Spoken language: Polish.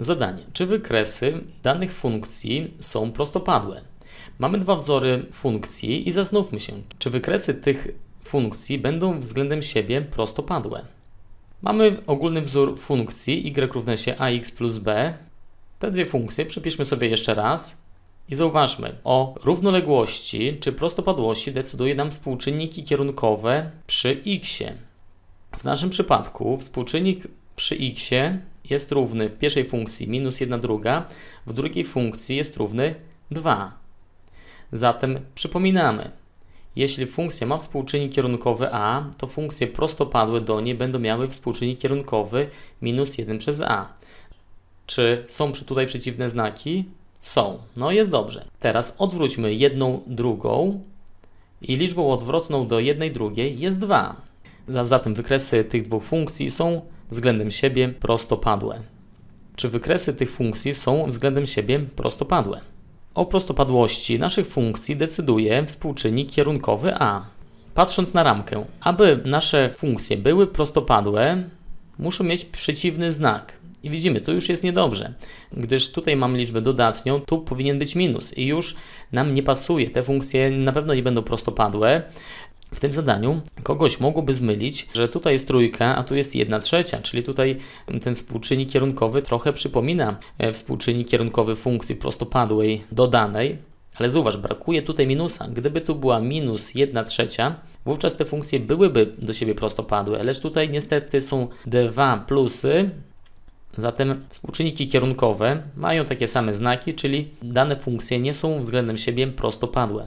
Zadanie. Czy wykresy danych funkcji są prostopadłe? Mamy dwa wzory funkcji i zastanówmy się, czy wykresy tych funkcji będą względem siebie prostopadłe. Mamy ogólny wzór funkcji y równa się ax plus b. Te dwie funkcje przepiszmy sobie jeszcze raz i zauważmy, o równoległości czy prostopadłości decyduje nam współczynniki kierunkowe przy x. W naszym przypadku współczynnik przy x jest równy w pierwszej funkcji minus 1 druga, w drugiej funkcji jest równy 2. Zatem przypominamy, jeśli funkcja ma współczynnik kierunkowy a, to funkcje prostopadłe do niej będą miały współczynnik kierunkowy minus 1 przez a. Czy są tutaj przeciwne znaki? Są. No jest dobrze. Teraz odwróćmy jedną drugą i liczbą odwrotną do jednej drugiej jest 2. Za- Zatem wykresy tych dwóch funkcji są względem siebie prostopadłe. Czy wykresy tych funkcji są względem siebie prostopadłe? O prostopadłości naszych funkcji decyduje współczynnik kierunkowy a. Patrząc na ramkę, aby nasze funkcje były prostopadłe, muszą mieć przeciwny znak. I widzimy, tu już jest niedobrze, gdyż tutaj mam liczbę dodatnią, tu powinien być minus i już nam nie pasuje. Te funkcje na pewno nie będą prostopadłe. W tym zadaniu kogoś mogłoby zmylić, że tutaj jest trójka, a tu jest jedna trzecia, czyli tutaj ten współczynnik kierunkowy trochę przypomina e, współczynnik kierunkowy funkcji prostopadłej dodanej, ale zauważ, brakuje tutaj minusa. Gdyby tu była minus 1 trzecia, wówczas te funkcje byłyby do siebie prostopadłe, lecz tutaj niestety są dwa plusy, Zatem współczynniki kierunkowe mają takie same znaki, czyli dane funkcje nie są względem siebie prostopadłe.